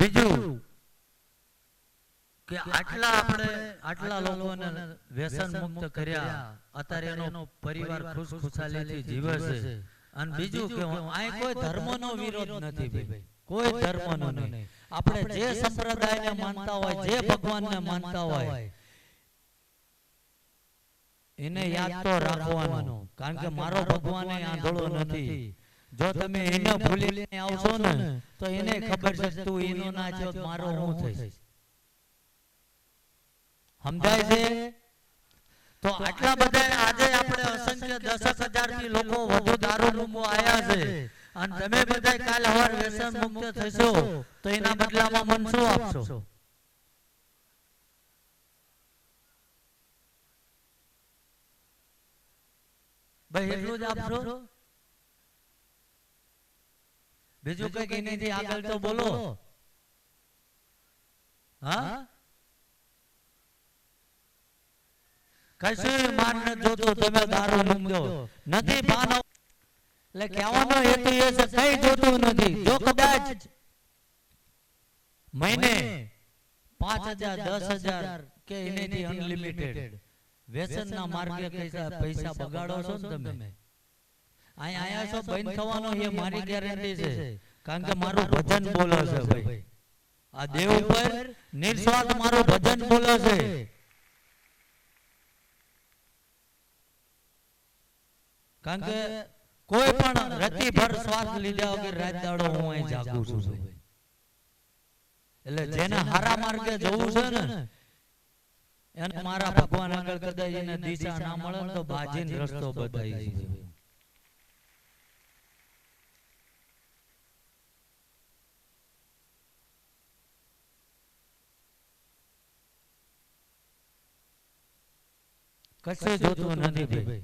બીજું કે આટલા આપણે આટલા લોકોને વ્યસન મુક્ત કર્યા. અત્યારે એનો પરિવાર ખુશ ખુશાલીથી જીવે છે. અને બીજું કે અહીં કોઈ ધર્મનો વિરોધ નથી ભાઈ. કોઈ ધર્મનો નહીં. આપણે જે સંપ્રદાયને માનતા હોય જે ભગવાનને માનતા હોય એને યાદ તો રાખવાનો. કારણ કે મારો ભગવાન આંધળો નથી. જો તમે એને ભૂલીને આવશો ને તો એને ખબર છે તું એનો ના છો મારો હું થઈશ. સમજાય છે? તો આટલા બધા આજે આપણે અસંખ્ય દસ હજારથી લોકો વધુ દારૂ રૂમો આયા છે. અને તમે બધા કાલ હવાર વ્યસન મુક્ત થશો તો એના બદલામાં મન શું આપશો? ભાઈ એટલું જ આપશો? બીજું કઈ એનાથી આગળ તો બોલો. હા? કશું માન ન જોતું તમે દારૂ મૂક્યો. નથી ભાન એટલે કહેવાનો હેતુ એ છે કઈ જોતું નથી. જો કદાચ મહિને પાંચ હજાર દસ હજાર કે એનેથી અનલિમિટેડ વ્યસનના માર્ગે પૈસા પૈસા બગાડો છો ને તમે. અહીં આયા છો બંધ થવાનો એ મારી ગેરંટી છે. કારણ કે મારું ભજન બોલે છે ભાઈ. આ દેવ ઉપર નિર્સ્વાર્થ મારું ભજન બોલે છે. કારણ કે કોઈ પણ રતિભર શ્વાસ લીધા વગર રાત દાડો હું અહીં જાગું છું ભાઈ. એટલે જેને હારા માર્ગે જવું છે ને એને મારા ભગવાન આગળ કદાચ એને દિશા ના મળે તો બાજીન રસ્તો બતાવી છે કશે જોતું નથી ભાઈ.